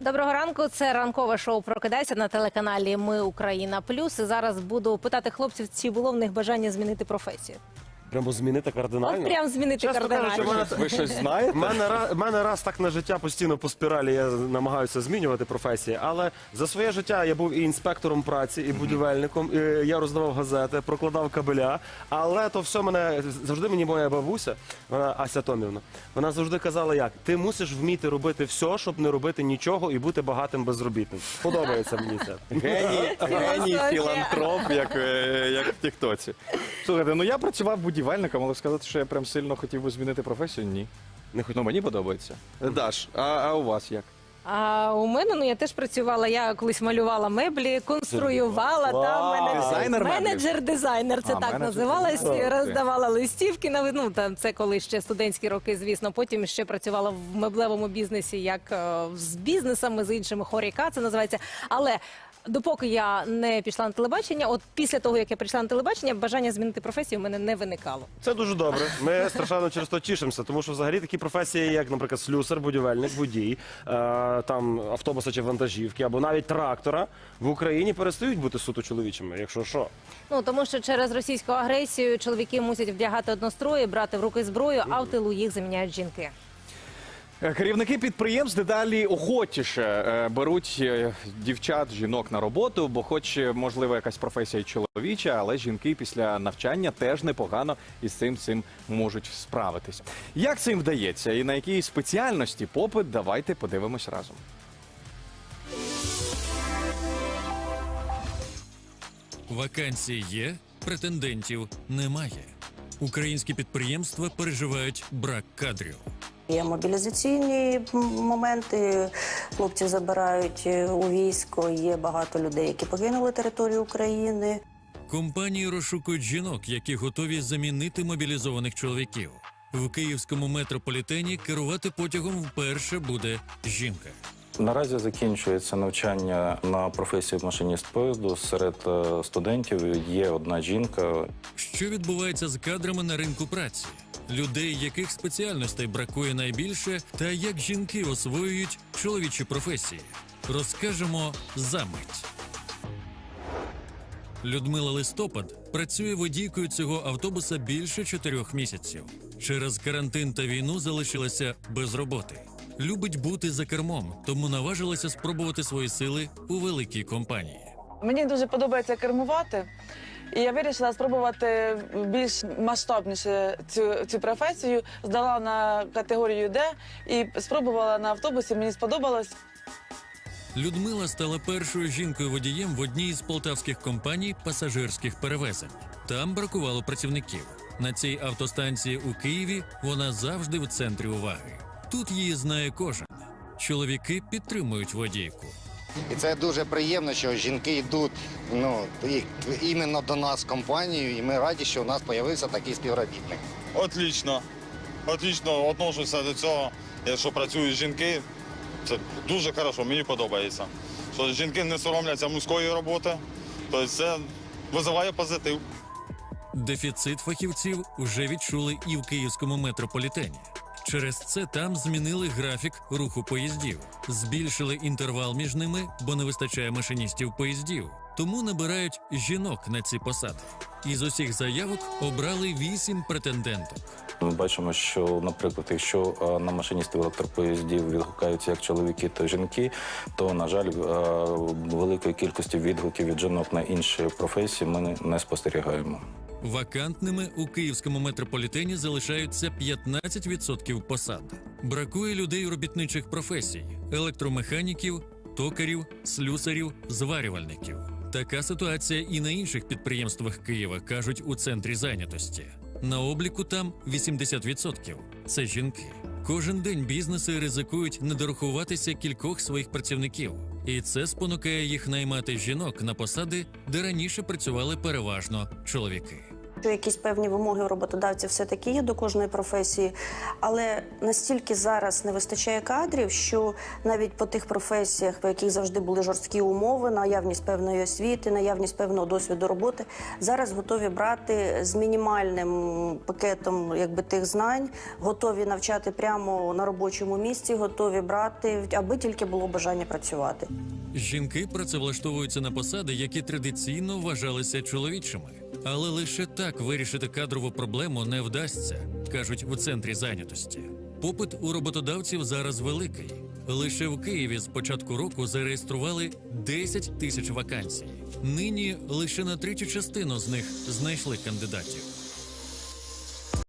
Доброго ранку. Це ранкове шоу Прокидайся на телеканалі Ми Україна Плюс. І зараз буду питати хлопців, чи було в них бажання змінити професію. Прямо змінити кардинально. От прям змінити Чесно кажучи, кардинально. мене- Ви щось знаєте? Мене, ра- мене раз так на життя постійно по спіралі я намагаюся змінювати професії, але за своє життя я був і інспектором праці, і будівельником. І я роздавав газети, прокладав кабеля. Але то все мене завжди мені моя бабуся, вона Ася Томівна. Вона завжди казала, як ти мусиш вміти робити все, щоб не робити нічого і бути багатим безробітним. Подобається мені це. Геній, геній, філантроп, як, е, як в Тіктоці. Слухайте, ну я працював будівельником, але сказати, що я прям сильно хотів би змінити професію, ні. Не хоч... Ну мені подобається. Даш, а, а у вас як? А у мене ну я теж працювала. Я колись малювала меблі, конструювала. Вау. Та мене Дизайнер меблів? менеджер-дизайнер. Це А, так менеджер. називалось. Роздавала листівки на ну там це коли ще студентські роки, звісно. Потім ще працювала в меблевому бізнесі, як е, з бізнесами з іншими хоріка. Це називається. Але допоки я не пішла на телебачення, от після того як я прийшла на телебачення, бажання змінити професію в мене не виникало. Це дуже добре. Ми страшенно через то тішимося, тому що взагалі такі професії, як, наприклад, слюсар, будівельник, водій, е, там автобуса чи вантажівки, або навіть трактора в Україні перестають бути суто чоловічими, якщо що. Ну тому що через російську агресію чоловіки мусять вдягати однострої, брати в руки зброю, а в тилу їх заміняють жінки. Керівники підприємств дедалі охотіше е, беруть е, дівчат, жінок на роботу, бо, хоч е, можливо, якась професія чоловіча, але жінки після навчання теж непогано із цим цим можуть справитися. Як це їм вдається і на якій спеціальності попит? Давайте подивимось разом. Вакансії є, претендентів немає. Українські підприємства переживають брак кадрів. Є мобілізаційні моменти, хлопців забирають е, у військо. Є багато людей, які покинули територію України. Компанії розшукують жінок, які готові замінити мобілізованих чоловіків. В київському метрополітені керувати потягом вперше буде жінка. Наразі закінчується навчання на професію машиніст поїзду. Серед е, студентів є одна жінка. Що відбувається з кадрами на ринку праці? Людей, яких спеціальностей бракує найбільше, та як жінки освоюють чоловічі професії, розкажемо за мить. Людмила Листопад працює водійкою цього автобуса більше чотирьох місяців. Через карантин та війну залишилася без роботи. Любить бути за кермом, тому наважилася спробувати свої сили у великій компанії. Мені дуже подобається кермувати, і я вирішила спробувати більш масштабніше цю, цю професію. Здала на категорію Д і спробувала на автобусі. Мені сподобалось. Людмила стала першою жінкою-водієм в одній з полтавських компаній пасажирських перевезень. Там бракувало працівників. На цій автостанції у Києві вона завжди в центрі уваги. Тут її знає кожен. Чоловіки підтримують водійку. І це дуже приємно, що жінки йдуть ну, і- іменно до нас в компанію, і ми раді, що у нас з'явився такий співробітник. Отлично. Отлично отношуся до цього. Якщо працюють жінки, це дуже хорошо, мені подобається. Що жінки не соромляться мужської роботи, то це визиває позитив. Дефіцит фахівців вже відчули і в київському метрополітені. Через це там змінили графік руху поїздів, збільшили інтервал між ними, бо не вистачає машиністів поїздів. Тому набирають жінок на ці посади. Із усіх заявок обрали вісім претенденток. Ми бачимо, що, наприклад, якщо е, на машиністів електропоїздів відгукаються як чоловіки, то жінки, то на жаль, е, великої кількості відгуків від жінок на інші професії ми не- не спостерігаємо. Вакантними у київському метрополітені залишаються 15% посад. Бракує людей робітничих професій: електромеханіків, токарів, слюсарів, зварювальників. Така ситуація і на інших підприємствах Києва кажуть у центрі зайнятості. На обліку там 80% – це жінки. Кожен день бізнеси ризикують не дорахуватися кількох своїх працівників, і це спонукає їх наймати жінок на посади, де раніше працювали переважно чоловіки. Що якісь певні вимоги у роботодавців все-таки є до кожної професії, але настільки зараз не вистачає кадрів, що навіть по тих професіях, по яких завжди були жорсткі умови, наявність певної освіти, наявність певного досвіду роботи, зараз готові брати з мінімальним пакетом якби тих знань, готові навчати прямо на робочому місці, готові брати, аби тільки було бажання працювати. Жінки працевлаштовуються на посади, які традиційно вважалися чоловічими. Але лише так вирішити кадрову проблему не вдасться, кажуть у центрі зайнятості. Попит у роботодавців зараз великий. Лише в Києві з початку року зареєстрували 10 тисяч вакансій. Нині лише на третю частину з них знайшли кандидатів.